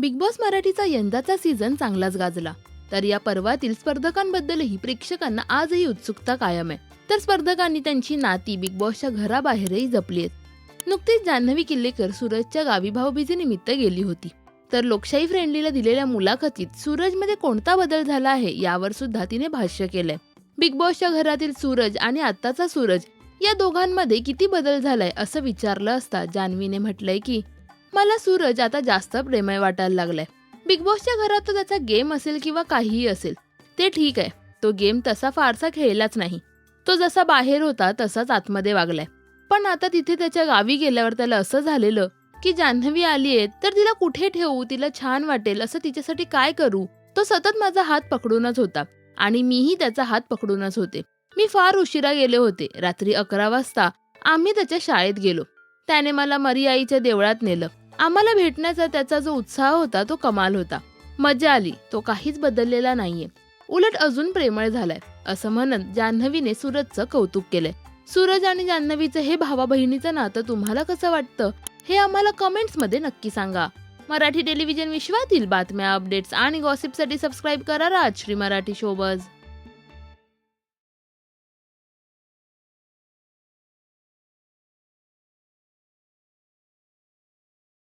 Big boss मराठीचा यंदाचा season चांगलाच गाजला. तर या पर्वातील स्पर्धकांबद्दलही प्रेक्षकांना आजही उत्सुकता कायम आहे. तर स्पर्धकांनी त्यांची नाती बिग बॉसच्या घराबाहेरही जपली आहेत. नुकतीच जान्हवी किल्लेकर सूरजच्या गावी भाऊबीजेनिमित्त गेली होती. तर लोकशाही फ्रेंडलीला दिलेल्या मुलाखतीत सूरजमध्ये कोणता बदल झाला आहे यावर सुद्धा तिने भाष्य केलंय. बिग बॉसच्या घरातील सूरज आणि आत्ताचा सूरज या दोघांमध्ये किती बदल झालाय असं विचारलं असता जान्हवीने म्हटलंय की मला सूरज आता जास्त प्रेमळ वाटायला लागलाय. बिग बॉसच्या घरात तो त्याचा गेम असेल किंवा काहीही असेल ते ठीक आहे. तो गेम तसा फारसा खेळलाच नाही. तो जसा बाहेर होता तसाच आतमध्ये वागलाय. पण आता तिथे त्याच्या गावी गेल्यावर त्याला असं झालेलं की जान्हवी आलीये तर तिला कुठे ठेवू तिला छान वाटेल असं तिच्यासाठी काय करू? तो सतत माझा हात पकडूनच होता आणि मीही त्याचा हात पकडूनच होते. मी फार उशिरा गेले होते. रात्री अकरा वाजता आम्ही त्याच्या शाळेत गेलो. त्याने मला मरी आईच्या देवळात नेलं. आम्हाला भेटण्याचा त्याचा जो उत्साह होता तो कमाल होता. मजा आली तो काहीच बदललेला नाहीये. उलट अजून प्रेमळ झालाय असं म्हणत जान्हवीने सूरजचं कौतुक केलंय. सूरज आणि जान्हवीचं हे भावा बहिणीचं नातं तुम्हाला कसं वाटतं? हे आम्हाला कमेंट्समध्ये नक्की सांगा. मराठी टेलिव्हिजन विश्वातील बातम्या अपडेट्स आणि गॉसिपसाठी सबस्क्राईब करा राजश्री मराठी शोबज.